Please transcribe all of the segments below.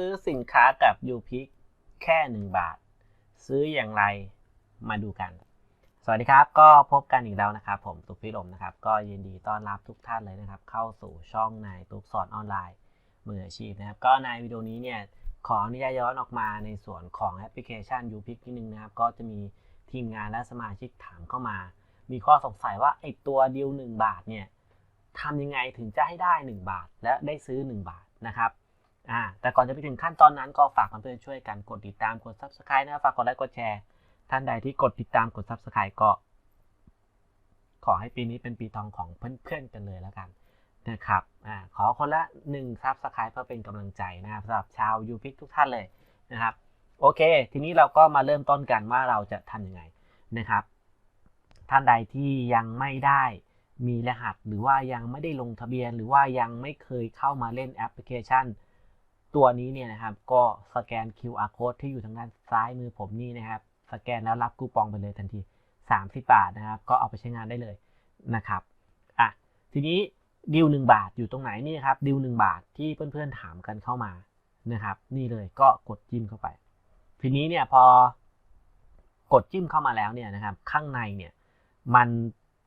ซื้อสินค้ากับยูพิกแค่ 1 บาท ซื้ออย่างไรมาดูกัน สวัสดีครับ ก็พบกันอีกแล้วนะครับ ผมตุ๊กพิรมนะครับ ก็ยินดีต้อนรับทุกท่านเลยนะครับ เข้าสู่ช่องนายตุ๊กสอนออนไลน์มืออาชีพนะครับ ก็ในวิดีโอนี้เนี่ยขออนุญาตย้อนออกมาในส่วนของแอปพลิเคชัน u p i c นิดนึงนะครับ ก็จะมีทีมงานและสมาชิกถามเข้ามา มีข้อสงสัยว่าไอตัวดีล1บาทเนี่ยทำยังไงถึงจะให้ได้ 1 บาท และได้ซื้อ 1 บาทนะครับ อ่าแต่ก่อนจะไปถึงขั้นตอนนั้นก็ฝากเพื่อนๆช่วยกันกดติดตามกด subscribe นะครับฝากกดไลค์กดแชร์ท่านใดที่กดติดตามกด subscribe ก็ ขอให้ปีนี้เป็นปีทองของเพื่อนๆกันเลยแล้วกันนะครับอ่าขอคนละ1 subscribe เพื่อเป็นกำลังใจนะครับสำหรับชาวยูพิกทุกท่านเลยนะครับโอเค ทีนี้เราก็มาเริ่มต้นกันว่าเราจะทำยังไงนะครับ ท่านใดที่ยังไม่ได้มีรหัส หรือว่ายังไม่ได้ลงทะเบียน หรือว่ายังไม่เคยเข้ามาเล่นแอปพลิเคชัน ตัวนี้เนี่ยนะครับก็สแกน QR code ที่อยู่ทางด้านซ้ายมือผมนี่นะครับ สแกนแล้วรับคูปองไปเลยทันที 30 บาทนะครับ ก็เอาไปใช้งานได้เลยนะครับอะทีนี้ดิว1บาทอยู่ตรงไหนนี่ครับดิว1บาทที่เพื่อนๆถามกันเข้ามานะครับ นี่เลยก็กดจิ้มเข้าไป ทีนี้เนี่ยพอกดจิ้มเข้ามาแล้วเนี่ยนะครับ ข้างในเนี่ยมัน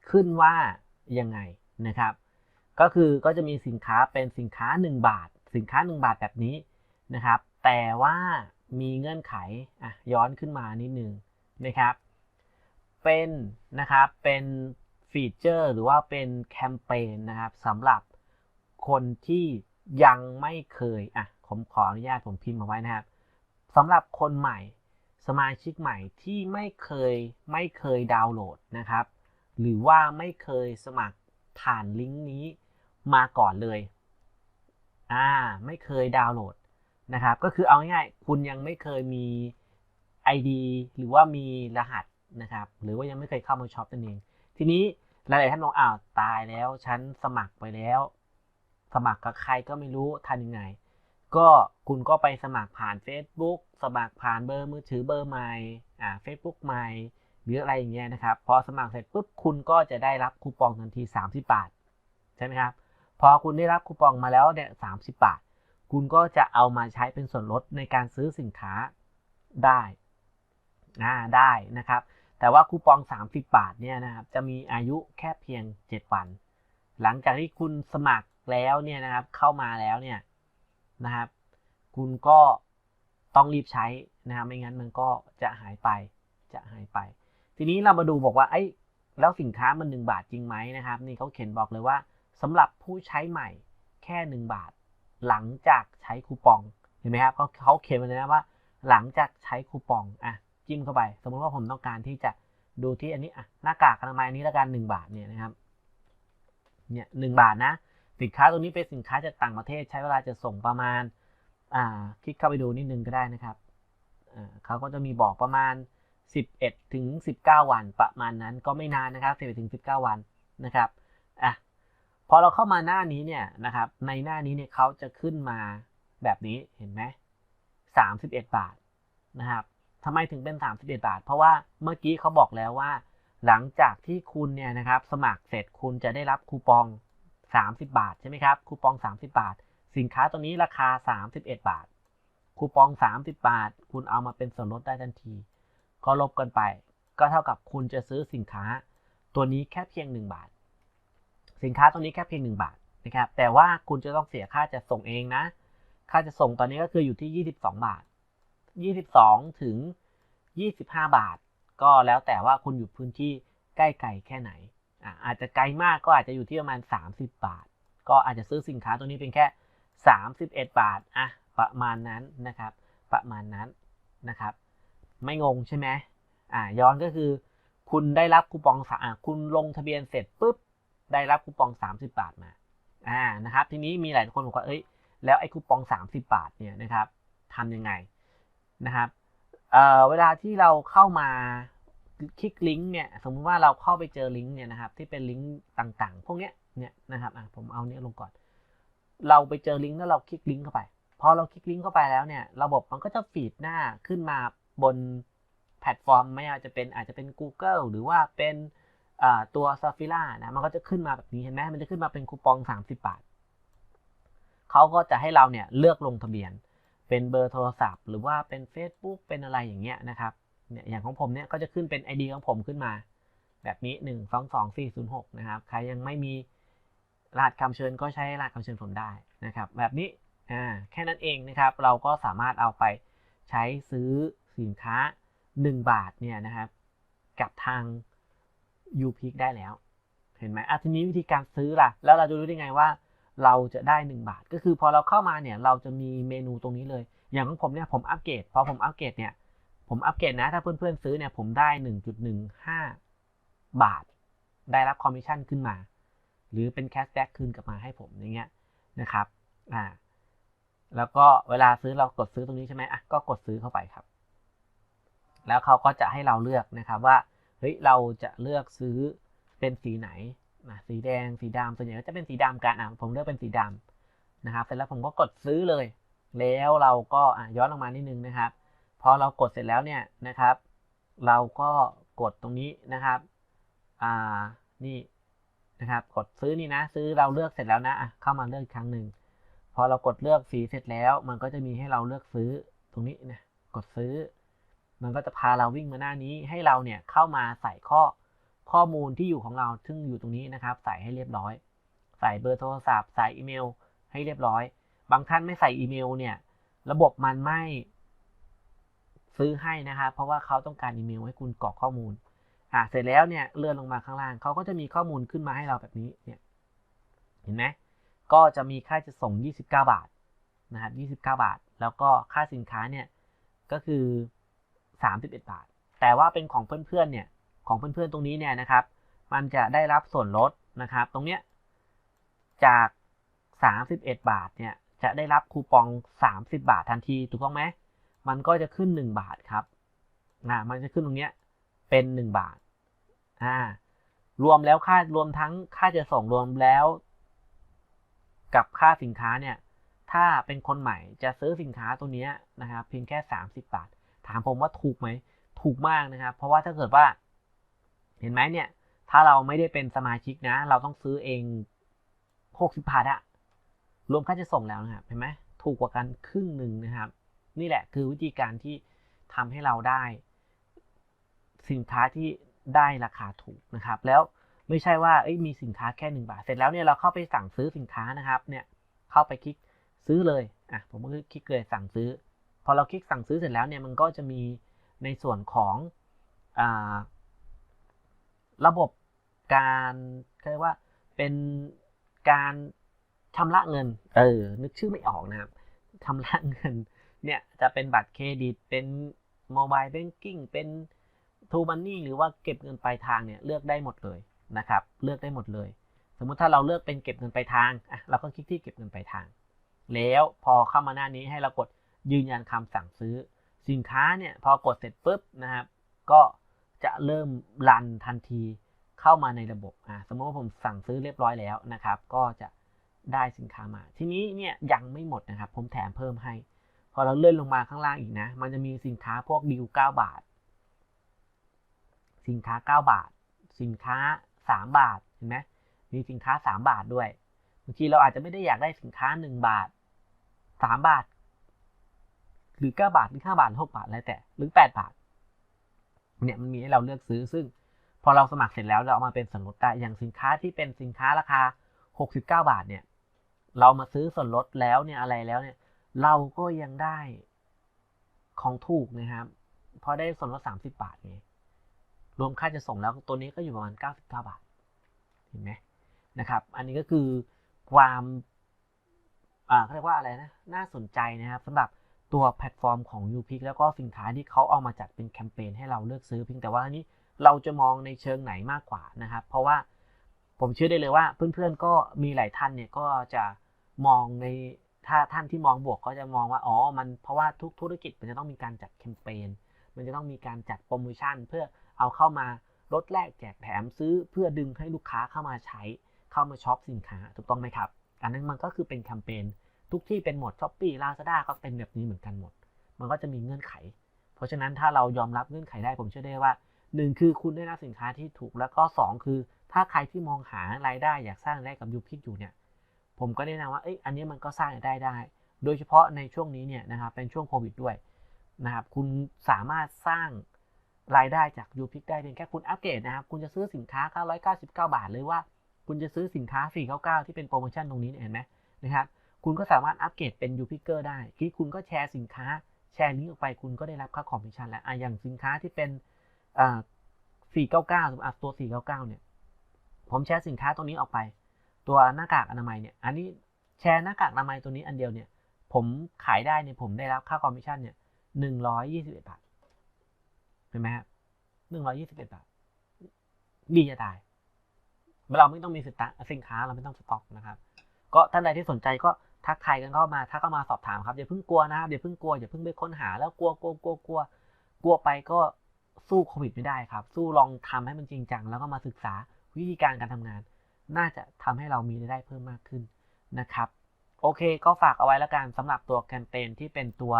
ขึ้นว่ายังไงนะครับ ก็คือก็จะมีสินค้าเป็นสินค้า 1 บาท สินค้า 1 บาทแบบนี้นะครับ แต่ว่ามีเงื่อนไขอะย้อนขึ้นมานิดนึงนะครับ เป็นนะครับเป็นฟีเจอร์หรือว่าเป็นแคมเปญนะครับสำหรับคนที่ยังไม่เคยอะผมขออนุญาตผมพิมพ์มาไว้นะครับสำหรับคนใหม่สมาชิกใหม่ที่ไม่เคยไม่เคยดาวน์โหลดนะครับ หรือว่าไม่เคยสมัครผ่านลิงก์นี้มาก่อนเลย อ่าไม่เคยดาวน์โหลดนะครับ ก็คือเอาง่ายๆคุณยังไม่เคยมี ID หรือว่ามีรหัสนะครับ หรือว่ายังไม่เคยเข้ามาช็อปนั่นเอง ทีนี้หลายๆท่านมองอ้าวตายแล้วฉันสมัครไปแล้ว สมัครกับใครก็ไม่รู้ทำยังไง ก็คุณก็ไปสมัครผ่าน Facebook สมัครผ่านเบอร์มือถือเบอร์ใหม่อ่า Facebook ใหม่หรืออะไรอย่างเงี้ยนะครับ พอสมัครเสร็จปุ๊บคุณก็จะได้รับคูปองทันที 30 บาท ใช่ไหมครับ พอคุณได้รับคูปองมาแล้วเนี่ยสาบาท คุณก็จะเอามาใช้เป็นส่วนลดในการซื้อสินค้าได้อ่าได้นะครับ แต่ว่าคูปอง 30 บาทเนี่ยนะครับจะมีอายุแค่เพียง 7 วัน หลังจากที่คุณสมัครแล้วเนี่ยนะครับเข้ามาแล้วเนี่ยนะครับ คุณก็ต้องรีบใช้นะครับไม่งั้นมันก็จะหายไปจะหายไป ทีนี้เรามาดูบอกว่าไอ้ยแล้วสินค้ามัน 1 บาทจริงไหมนะครับ นี่เขาเขียนบอกเลยว่า สำหรับผู้ใช้ใหม่แค่ 1 บาท หลังจากใช้คูปองเห็นไหมครับเขาเขาเขียนมาเลยนะว่า หลังจากใช้คูปองอะจิ้มเข้าไป สมมติว่าผมต้องการที่จะดูที่อันนี้อะหน้ากากอนามัยอันนี้ละกัน1บาทเนี่ยนะครับเนี่ยหบาทนะ สินค้าตัวนี้เป็นสินค้าจากต่างประเทศใช้เวลาจะส่งประมาณอ่าคลิกเข้าไปดูนิดนึงก็ได้นะครับอ่าเขาก็จะมีบอกประมาณ 11ถึง19 วันประมาณนั้นก็ไม่นานนะครับ11ถึง19 วันนะครับอะ พอเราเข้ามาหน้านี้เนี่ยนะครับ ในหน้านี้เนี่ยเขาจะขึ้นมาแบบนี้เห็นไหม31บาทนะครับทำไมถึงเป็น 31 บาท เพราะว่าเมื่อกี้เขาบอกแล้วว่า หลังจากที่คุณเนี่ยนะครับสมัครเสร็จคุณจะได้รับคูปอง 30 บาทใช่ไหมครับคูปอง 30 บาท สินค้าตัวนี้ราคา 31 บาท คูปอง 30 บาท คุณเอามาเป็นส่วนลดได้ทันที ก็ลบกันไป ก็เท่ากับคุณจะซื้อสินค้า ตัวนี้แค่เพียง 1 บาท สินค้าตัวนี้แค่เพียง 1 บาทนะครับ แต่ว่าคุณจะต้องเสียค่าจะส่งเองนะ ค่าจะส่งตอนนี้ก็คืออยู่ที่ 22 บาท 22 ถึง 25 บาท ก็แล้วแต่ว่าคุณอยู่พื้นที่ใกล้ไกลแค่ไหนอะอาจจะไกลมากก็อาจจะอยู่ที่ประมาณ 30 บาท ก็อาจจะซื้อสินค้าตัวนี้เป็นแค่ 31 บาทอะประมาณนั้นนะครับ ประมาณนั้นนะครับ ไม่งงใช่ไหมอ่าย้อนก็คือ คุณได้รับคูปองสอ่าคุณลงทะเบียนเสร็จปุ๊บ ได้รับคูปอง 30 บาทมาอ่านะครับทีนี้มีหลายคนบอกว่าเอ้ยแล้วไอ้คูปอง 30 บาทเนี่ยนะครับทำยังไงนะครับเอ่อเวลาที่เราเข้ามาคลิกลิงก์เนี่ยสมมุติว่าเราเข้าไปเจอลิงก์เนี่ยนะครับที่เป็นลิงก์ต่างๆ พวกเนี้ยเนี่ยนะครับอะผมเอาเนี้ยลงก่อน เราไปเจอลิงก์แล้วเราคลิกลิงก์เข้าไปพอเราคลิกลิงก์เข้าไปแล้วเนี่ยระบบมันก็จะฟีดหน้าขึ้นมาบนแพลตฟอร์มไม่อาจจะเป็นอาจจะเป็น Google หรือว่าเป็น ตัว s a f i r a นะมันก็จะขึ้นมาแบบนี้เห็นไหมมันจะขึ้นมาเป็นคูปอง 30 บาทเขาก็จะให้เราเนี่ยเลือกลงทะเบียน เป็นเบอร์โทรศัพท์ หรือว่าเป็น Facebook เป็นอะไรอย่างเงี้ยนะครับเนี่ยอย่างของผมเนี่ยก็จะขึ้นเป็น ID ของผมขึ้นมา แบบนี้ 1 2 2 4 0 6 นะครับ ใครยังไม่มีรหัสคำเชิญก็ใช้รหัสคำเชิญผมได้นะครับ แบบนี้อ่าแค่นั้นเองนะครับ เราก็สามารถเอาไปใช้ซื้อสินค้า 1 บาทเนี่ยนะครับ กับทาง u p i c ได้แล้ว เห็นไหมอะทีนี้วิธีการซื้อล่ะ แล้วเราจะรู้ได้ไงว่า เราจะได้ 1 บาท ก็คือพอเราเข้ามาเนี่ยเราจะมีเมนูตรงนี้เลย อย่างของผมเนี่ยผมอัปเกรดพอผมอัปเกรดเนี่ยผมอัปเกรดนะถ้าเพื่อนๆซื้อเนี่ยผมได้ 1.15 บาท ได้รับคอมมิชชั่นขึ้นมา หรือเป็นแคชแบ็กคืนกลับมาให้ผมอย่างเงี้ยนะครับอ่าแล้วก็เวลาซื้อเรากดซื้อตรงนี้ใช่ไหมอะก็กดซื้อเข้าไปครับ แล้วเขาก็จะให้เราเลือกนะครับว่า เฮ้ยเราจะเลือกซื้อเป็นสีไหนนะสีแดงสีดำส่วนใหญ่ก็จะเป็นสีดำกันอะผมเลือกเป็นสีดำนะครับ เสร็จแล้วผมก็กดซื้อเลย แล้วเราก็อะย้อนลงมานิดนึงนะครับ พอเรากดเสร็จแล้วเนี่ยนะครับ เราก็กดตรงนี้นะครับอ่านี่นะครับ กดซื้อนี่นะ ซื้อเราเลือกเสร็จแล้วนะอะเข้ามาเลือกอีกครั้งหนึ่งพอเรากดเลือกสีเสร็จแล้ว มันก็จะมีให้เราเลือกซื้อตรงนี้นะกดซื้อ มันก็จะพาเราวิ่งมาหน้านี้ให้เราเนี่ยเข้ามาใส่ข้อข้อมูลที่อยู่ของเราซึ่งอยู่ตรงนี้นะครับ ใส่ให้เรียบร้อย ใส่เบอร์โทรศัพท์ใส่อีเมล ให้เรียบร้อย บางท่านไม่ใส่อีเมลเนี่ย ระบบมันไม่ซื้อให้นะครับ เพราะว่าเขาต้องการอีเมลให้คุณกรอกข้อมูลอ่าเสร็จแล้วเนี่ยเลื่อนลงมาข้างล่างเขาก็จะมีข้อมูลขึ้นมาให้เราแบบนี้เนี่ยเห็นไหมก็จะมีค่าจะส่ง 29 บาทนะครับ29 บาท แล้วก็ค่าสินค้าเนี่ยก็คือ 31 บาท แต่ว่าเป็นของเพื่อนๆเนี่ยของเพื่อนๆตรงนี้เนี่ยนะครับ มันจะได้รับส่วนลดนะครับ ตรงเนี้ยจาก 31 บาทเนี่ยจะได้รับคูปอง 30 บาททันทีถูกต้องไหมมันก็จะขึ้น 1 บาทครับนะมันจะขึ้นตรงเนี้ยเป็น 1 บาทอ่ารวมแล้วค่ารวมทั้งค่าจะส่งรวมแล้ว กับค่าสินค้าเนี่ยถ้าเป็นคนใหม่จะซื้อสินค้าตัวนี้นะครับเพียงแค่ 30 บาท ถามผมว่าถูกไหมถูกมากนะครับ เพราะว่าถ้าเกิดว่า เห็นไหมเนี่ย ถ้าเราไม่ได้เป็นสมาชิกนะ เราต้องซื้อเอง60บาทอะรวมค่าจะส่งแล้วนะครับเห็นไหมถูกกว่ากันครึ่งหนึ่งนะครับ นี่แหละคือวิธีการที่ทำให้เราได้ สินค้าที่ได้ราคาถูกนะครับ แล้วไม่ใช่ว่ามีสินค้าแค่ 1 บาท เสร็จแล้วเนี่ยเราเข้าไปสั่งซื้อสินค้านะครับ เนี่ยเข้าไปคลิกซื้อเลยอะผมก็คลิกเลยสั่งซื้อ พอเราคลิกสั่งซื้อเสร็จแล้วเนี่ยมันก็จะมีในส่วนของอระบบการเรียกว่าเป็นการชำระเงิน เออ นึกชื่อไม่ออกนะครับชำระเงิน เนี่ยจะเป็นบัตรเครดิต เป็นโมบายแบงกิ้ง เป็นทูมันนี่หรือว่าเก็บเงินปลายทางเนี่ยเลือกได้หมดเลยนะครับ เลือกได้หมดเลย สมมุติถ้าเราเลือกเป็นเก็บเงินปลายทาง อะ เราก็คลิกที่เก็บเงินปลายทาง แล้วพอเข้ามาหน้านี้ให้เรากด ยืนยันคำสั่งซื้อ สินค้าเนี่ยพอกดเสร็จปุ๊บนะครับ ก็จะเริ่มรันทันทีเข้ามาในระบบอ่าสมมติว่าผมสั่งซื้อเรียบร้อยแล้วนะครับ ก็จะได้สินค้ามา ทีนี้เนี่ยยังไม่หมดนะครับ ผมแถมเพิ่มให้ พอเราเลื่อนลงมาข้างล่างอีกนะ มันจะมีสินค้าพวกดิว9บาท สินค้า 9 บาท สินค้า 3 บาทเห็นไหมมีสินค้า 3 บาทด้วยบางทีเราอาจจะไม่ได้อยากได้สินค้า 1 บาท 3 บาท หรือ 9 บาทหรือ 5 บาทหรือ6บาทอะไรแต่หรือ 8 บาท เนี่ยมันมีให้เราเลือกซื้อซึ่ง พอเราสมัครเสร็จแล้วเราเอามาเป็นส่วนลดได้อย่างสินค้าที่เป็นสินค้าราคา 69 บาทเนี่ย เรามาซื้อส่วนลดแล้วเนี่ยอะไรแล้วเนี่ย เราก็ยังได้ของถูกนะครับเพราะได้ส่วนลด 30 บาทไงรวมค่าจะส่งแล้วตัวนี้ก็อยู่ประมาณ 99 บาท เห็นไหมนะครับ อันนี้ก็คือความอ่าเขาเรียกว่าอะไรนะ น่าสนใจนะครับสำหรับ ตัวแพลตฟอร์มของ u p i c แล้วก็สินค้าที่เขาเอามาจัดเป็นแคมเปญให้เราเลือกซื้อเพียงแต่ว่านนี้เราจะมองในเชิงไหนมากกว่านะครับ เพราะว่าผมเชื่อได้เลยว่าเพื่อนๆก็มีหลายท่านเนี่ยก็จะมองในถ้าท่านที่มองบวกก็จะมองว่าอ๋อมันเพราะว่าทุกธุรกิจมันจะต้องมีการจัดแคมเปญมันจะต้องมีการจัดโปรโมชั่น เพื่อเอาเข้ามาลดแลกแจกแถมซื้อเพื่อดึงให้ลูกค้าเข้ามาใช้เข้ามาช็อปสินค้าถูกต้องไหมครับ อันนั้นมันก็คือเป็นแคมเปญ ทุกที่เป็นหมดช้อปปี้ลาซาด้าก็เป็นแบบนี้เหมือนกันหมด มันก็จะมีเงื่อนไข เพราะฉะนั้นถ้าเรายอมรับเงื่อนไขได้ผมเชื่อได้ว่า 1 คือคุณได้รับสินค้าที่ถูกแล้วก็ 2 คือ ถ้าใครที่มองหารายได้อยากสร้างได้กับยูพิกอยู่เนี่ยผมก็แนะนำว่าเอ้ยอันนี้มันก็สร้างรายได้ได้ โดยเฉพาะในช่วงนี้เนี่ยนะครับเป็นช่วงโควิดด้วยนะครับคุณสามารถสร้างรายได้จากยูพิกได้เพียงแค่คุณอัปเกรดนะครับ คุณจะซื้อสินค้า 999 บาท หรือว่าคุณจะซื้อสินค้า 499 ที่เป็นโปรโมชั่นตรงนี้เนี่เห็นไหมนะครับ คุณก็สามารถอัปเกรดเป็นยูพิเกอร์ได้ที่คุณก็แชร์สินค้าแชร์ลิงก์ออกไปคุณก็ได้รับค่าคอมมิชชั่นแล้วอะอย่างสินค้าที่เป็นอ่า499สมมติตัว 499 เนี่ย ผมแชร์สินค้าตรงนี้ออกไป ตัวหน้ากากอนามัยเนี่ย อันนี้แชร์หน้ากากอนามัยตัวนี้อันเดียวเนี่ย ผมขายได้เนี่ยผมได้รับค่าคอมมิชชั่นเนี่ยหนึ่งร้อยยี่สิบเอ็ดบาทเห็นไหมครับหนึ่งร้อยยี่สิบเอ็ดบาท ดีจะตาย เราไม่ต้องมีสินค้าเราไม่ต้องสต็อกนะครับ ก็ท่านใดที่สนใจก็ ทักทายกันเข้ามาถ้าเข้ามาสอบถามครับอย่าเพิ่งกลัวนะครับอย่าเพิ่งกลัวอย่าเพิ่งไปค้นหาแล้วกลัวกลัวกลัวกลัวกลัวไปก็สู้โควิดไม่ได้ครับ สู้ลองทำให้มันจริงจังแล้วก็มาศึกษาวิธีการการทำงาน น่าจะทำให้เรามีรายได้เพิ่มมากขึ้นนะครับโอเค ก็ฝากเอาไว้แล้วกันสำหรับตัวแคมเปญที่เป็นตัว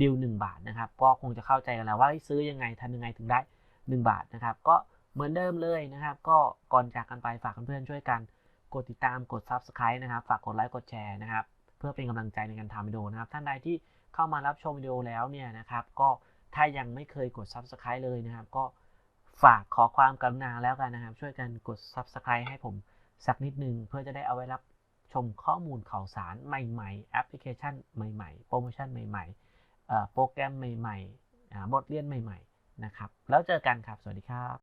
ดิว1บาทนะครับ ก็คงจะเข้าใจกันแล้วว่าซื้อยังไงทำยังไงถึงได้ 1 บาทนะครับ ก็เหมือนเดิมเลยนะครับ ก็ก่อนจากกันไปฝากเพื่อนๆช่วยกัน กดติดตามกด Subscribe นะครับ ฝากกดไลค์กดแชร์นะครับ พื่อเป็นกำลังใจในการทำวิดีโอนะครับ ท่านใดที่เข้ามารับชมวิดีโอแล้วเนี่ยนะครับ ก็ถ้ายังไม่เคยกด Subscribe เลยนะครับ ก็ฝากขอความกรุณาแล้วกันนะครับ ช่วยกันกด Subscribe ให้ผมสักนิดนึงเพื่อจะได้เอาไว้รับชมข้อมูลข่าวสารใหม่ๆ แอปพลิเคชันใหม่ๆ โปรโมชั่นใหม่ๆ โปรแกรมใหม่ๆบทเรียนใหม่ ๆ นะครับ แล้วเจอกันครับ สวัสดีครับ